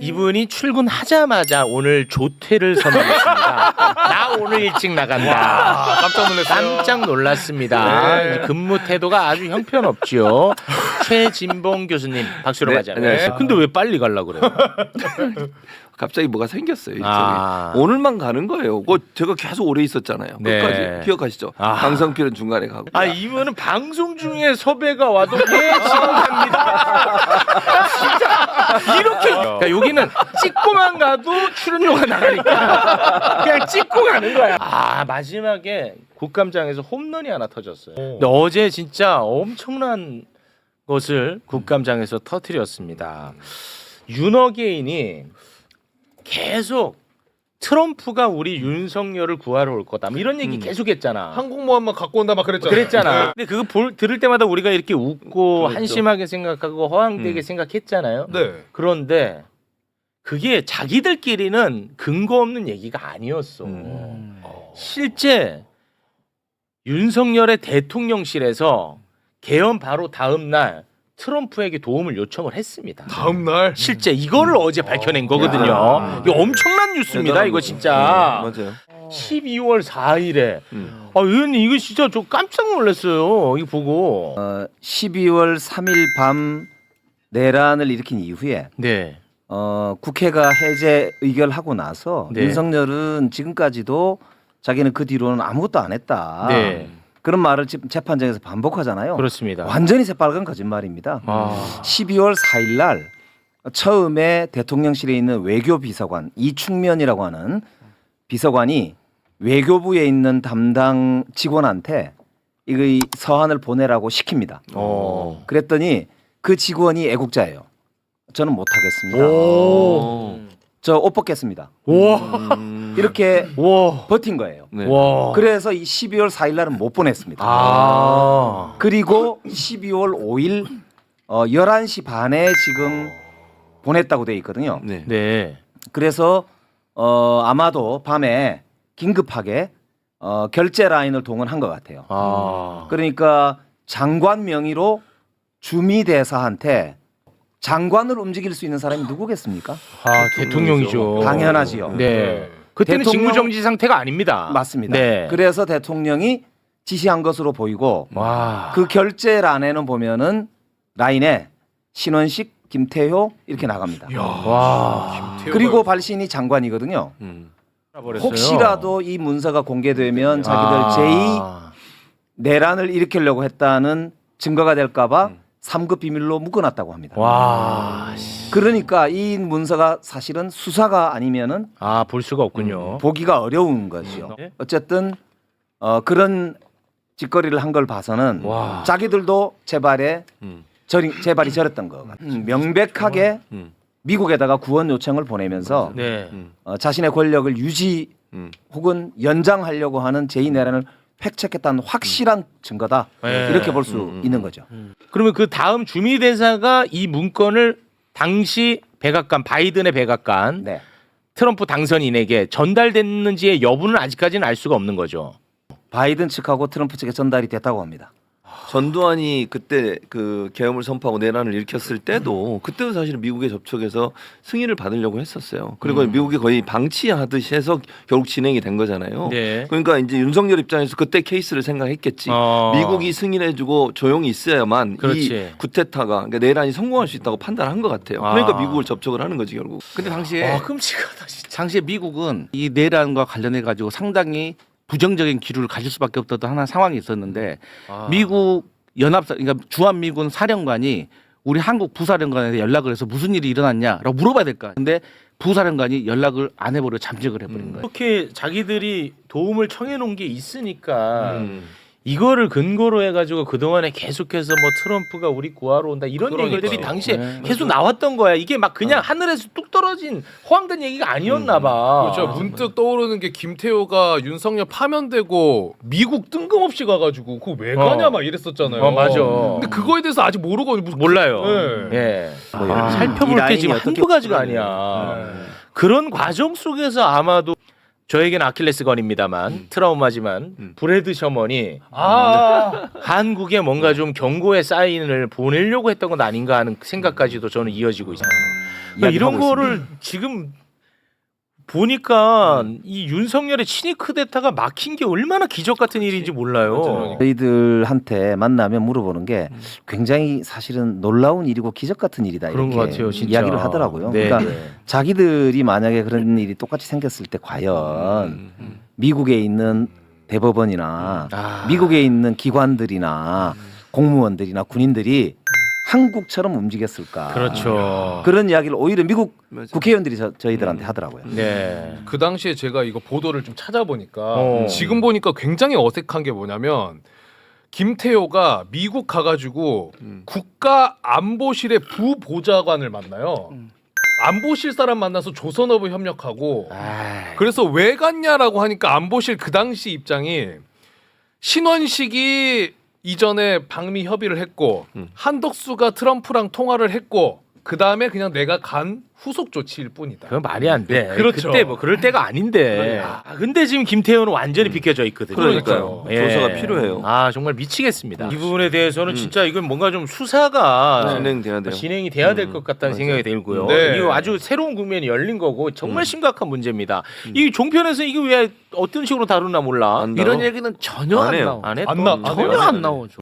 이분이 출근하자마자 오늘 조퇴를 선언했습니다. 나 오늘 일찍 나간다. 깜짝 놀랐어요. 깜짝 놀랐습니다. 네. 근무 태도가 아주 형편없죠. 최진봉 교수님 박수로 네, 가자. 안녕하세요. 근데 왜 빨리 가려 그래요? 갑자기 뭐가 생겼어요. 일정이. 아. 오늘만 가는 거예요. 그거 제가 계속 오래 있었잖아요. 네. 끝까지 기억하시죠? 아. 강성필은 중간에 가고. 아 이분은 방송 중에 섭외가 와도 예 지금 갑니다. 진짜 이렇게 그러니까 여기는 찍고만 가도 출연료가 나가니까 그냥 찍고 가는 거야. 아 마지막에 국감장에서 홈런이 하나 터졌어요. 근데 어제 진짜 엄청난 것을 국감장에서 터뜨렸습니다. 윤어게인이 계속 트럼프가 우리 윤석열을 구하러 올 거다. 뭐 이런 얘기 계속했잖아. 항공모함만 갖고 온다 막 그랬잖아요. 그랬잖아. 근데 그거 볼, 들을 때마다 우리가 이렇게 웃고. 한심하게 생각하고 허황되게 음. 생각했잖아요. 네. 그런데 그게 자기들끼리는 근거 없는 얘기가 아니었어. 음. 실제 윤석열의 대통령실에서 개헌 바로 다음 날 트럼프에게 도움을 요청을 했습니다. 다음 날 실제 이거를 어제 밝혀낸 거거든요. 야. 이거 엄청난 뉴스입니다. 이거. 진짜. 음, 맞아요. 12월 4일에 음. 아, 의원님 이거 진짜 저 깜짝 놀랐어요. 이거 보고. 12월 3일 밤 내란을 일으킨 이후에 네. 어, 국회가 해제 의결하고 나서 네. 윤석열은 지금까지도 자기는 그 뒤로는 아무것도 안 했다. 네. 그런 말을 지금 재판장에서 반복하잖아요. 그렇습니다. 완전히 새빨간 거짓말입니다. 아. 12월 4일 날 처음에 대통령실에 있는 외교 비서관 이충면이라고 하는 비서관이 외교부에 있는 담당 직원한테 이거 이 서한을 보내라고 시킵니다. 어. 그랬더니 그 직원이 애국자예요. 저는 못 하겠습니다. 오. 저 옷 벗겠습니다. 와. 음. 이렇게 와. 버틴 거예요. 네. 와. 그래서 이 12월 4일 날은 못 보냈습니다. 아. 그리고 12월 5일 어, 11시 반에 지금 보냈다고 돼 있거든요. 네. 네. 그래서 어, 아마도 밤에 긴급하게 어, 결제 라인을 동원한 것 같아요. 아. 그러니까 장관 명의로 주미 대사한테 장관을 움직일 수 있는 사람이 누구겠습니까? 아, 대통령이죠. 당연하지요. 네. 그때는 대통령- 직무정지 상태가 아닙니다. 맞습니다. 네. 그래서 대통령이 지시한 것으로 보이고 와. 그 결제란에는 보면은 라인에 신원식, 김태효 이렇게 나갑니다. 야. 와. 그리고 발신이 장관이거든요. 음. 혹시라도 이 문서가 공개되면 자기들 아. 제2 내란을 일으키려고 했다는 증거가 될까봐 음. 삼 3급 비밀로 묶어놨다고 합니다. 와. 그러니까 이 문서가 사실은 수사가 아니면은 아, 볼 수가 없군요. 보기가 어려운 거죠. 네. 어쨌든 어, 그런 짓거리를 한 걸 봐서는 와. 자기들도 제발에 음. 저리, 제발이 저랬던 거 같아요. 음, 명백하게 음. 미국에다가 구원 요청을 보내면서 네. 음. 어, 자신의 권력을 유지 음. 혹은 연장하려고 하는 제2 내란을 획책했다는 확실한 증거다. 네. 이렇게 볼수 음, 음, 있는 거죠. 그러면 그 다음 주미 대사가 이 문건을 당시 백악관 바이든의 백악관 네. 트럼프 당선인에게 전달됐는지의 여부는 아직까지는 알 수가 없는 거죠. 바이든 측하고 트럼프 측에 전달이 됐다고 합니다. 전두환이 그때 그 계엄을 선포하고 내란을 일으켰을 때도 그때도 사실은 미국에 접촉해서 승인을 받으려고 했었어요. 그리고 음. 미국이 거의 방치하듯이 해서 결국 진행이 된 거잖아요. 네. 그러니까 이제 윤석열 입장에서 그때 케이스를 생각했겠지. 어. 미국이 승인해주고 조용히 있어야만 그렇지. 이 구테타가 그러니까 내란이 성공할 수 있다고 판단한 것 같아요. 그러니까 아. 미국을 접촉을 하는 거지 결국. 근데 당시에 아, 끔찍하다 진짜. 당시에 미국은 이 내란과 관련해 가지고 상당히 부정적인 기류를 가질 수밖에 없었던 하나 상황이 있었는데 아. 미국 연합사 그러니까 주한 미군 사령관이 우리 한국 부사령관에 연락을 해서 무슨 일이 일어났냐라고 물어봐야 될 거야. 근데 부사령관이 연락을 안 해버려 잠적을 해버린 거예요. 이렇게 자기들이 도움을 청해 놓은 게 있으니까 음. 이거를 근거로 해가지고 그 동안에 계속해서 뭐 트럼프가 우리 구하러 온다 이런 그러니까요. 얘기들이 당시에 네. 계속 나왔던 거야. 이게 막 그냥 하늘에서 뚝 떨어진 허황된 얘기가 아니었나 봐. 그렇죠. 문득 떠오르는 게 김태호가 윤석열 파면되고 미국 뜬금없이 가가지고 그거 왜 가냐 어. 막 이랬었잖아요. 어, 맞아. 근데 그거에 대해서 아직 모르고 무슨- 몰라요. 네. 예. 아, 이 살펴볼 게 라인이 지금 어떻게 한두 가지가? 아니야. 네. 그런 과정 속에서 아마도 저에겐 아킬레스건입니다만 음. 트라우마지만 음. 브래드 셔먼이 아, 한국에 뭔가 좀 경고의 사인을 보내려고 했던 건 아닌가 하는 생각까지도 저는 이어지고 있어요. 그러니까 이런 거를 지금 보니까 이 윤석열의 친이 크데타가 막힌 게 얼마나 기적 같은 일인지 몰라요. 저희들한테 만나면 물어보는 게 굉장히 사실은 놀라운 일이고 기적 같은 일이다 그런 이렇게 것 같아요, 진짜. 이야기를 하더라고요. 네, 그러니까 네. 자기들이 만약에 그런 일이 똑같이 생겼을 때 과연 음, 음. 미국에 있는 대법원이나 아. 미국에 있는 기관들이나 공무원들이나 군인들이 한국처럼 움직였을까? 그렇죠. 그런 이야기를 오히려 미국 맞아. 국회의원들이 저, 저희들한테 하더라고요. 네. 그 당시에 제가 이거 보도를 좀 찾아보니까 어. 지금 보니까 굉장히 어색한 게 뭐냐면 김태호가 미국 가가지고 음. 국가 안보실의 부보좌관을 만나요. 음. 안보실 사람 만나서 조선업을 협력하고 아, 그래서 왜 갔냐라고 하니까 안보실 그 당시 입장이 신원식이 이전에 방미 협의를 했고 음. 한덕수가 트럼프랑 통화를 했고 그 다음에 그냥 내가 간 후속 조치일 뿐이다. 그건 말이 안 돼. 그렇죠. 그때 뭐 그럴 때가 아닌데. 아, 근데 지금 김태현은 완전히 비껴져 있거든요. 그러니까요. 예. 조사가 필요해요. 아 정말 미치겠습니다. 이 부분에 대해서는 음. 진짜 이건 뭔가 좀 수사가 진행돼야 돼요. 진행이 돼야 될 음, 것 같다는. 생각이 들고요. 네. 이거 아주 새로운 국면이 열린 거고 정말 음. 심각한 문제입니다. 이 종편에서 이거 왜 어떤 식으로 다루나 몰라. 안 이런? 얘기는 전혀 안 안, 해요. 나와. 안 해? 안 또? 나- 안 전혀. 안 나오죠.